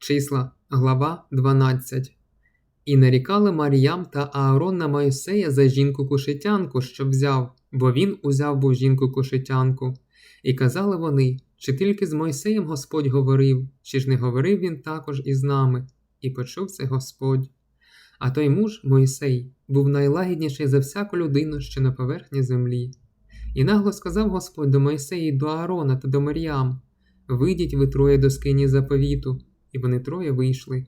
Числа, глава 12. І нарікали Маріям та Аарон на Моїсея за жінку кушетянку, що взяв, бо він узяв був жінку кушетянку. І казали вони, чи тільки з Мойсеєм Господь говорив, чи ж не говорив він також із нами, і почув це Господь. А той муж, Мойсей, був найлагідніший за всяку людину, що на поверхні землі. І нагло сказав Господь до Мойсея і до Аарона та до Маріам: Вийдіть ви троє до скині заповіту, вони троє вийшли.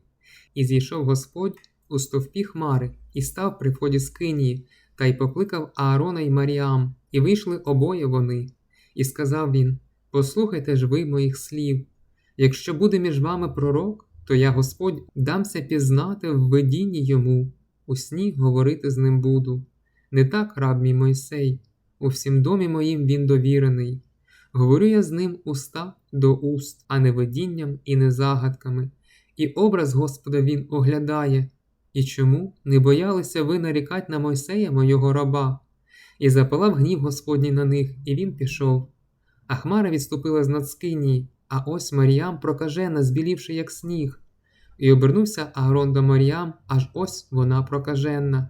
І зійшов Господь у стовпі хмари, і став при вході скинії, та й покликав Аарона й Маріам, і вийшли обоє вони. І сказав він: Послухайте ж ви моїх слів. Якщо буде між вами пророк, то я Господь дамся пізнати в видінні йому, у сні говорити з ним буду. Не так, раб мій Мойсей, у всім домі моїм він довірений. Говорю я з ним уста до уст, а не видінням і не загадками, і образ Господа він оглядає. І чому не боялися ви нарікать на Мойсея, мого раба? І запалав гнів Господній на них, і він пішов. А хмара відступила з над скинії, а ось Маріям прокажена, збілівши, як сніг. І обернувся Аарон до Маріам, аж ось вона прокаженна.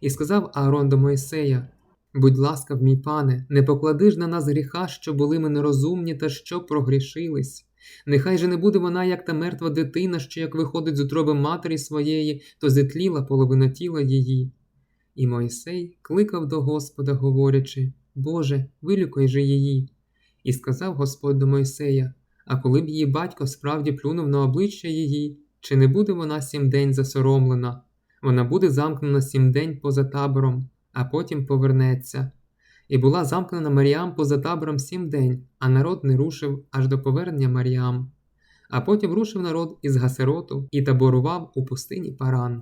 І сказав Аарон до Мойсея: Будь ласкав, мій пане, не поклади ж на нас гріха, що були ми нерозумні та що прогрішились. Нехай же не буде вона, як та мертва дитина, що як виходить з утроби матері своєї, то зітліла половина тіла її. І Мойсей кликав до Господа, говорячи: Боже, вилікуй же її. І сказав Господь до Мойсея: А коли б її батько справді плюнув на обличчя її, чи не буде вона сім день засоромлена? Вона буде замкнена сім день поза табором, а потім повернеться. І була замкнена Маріам поза табором сім день, а народ не рушив аж до повернення Маріам. А потім рушив народ із Гасероту і таборував у пустині Паран.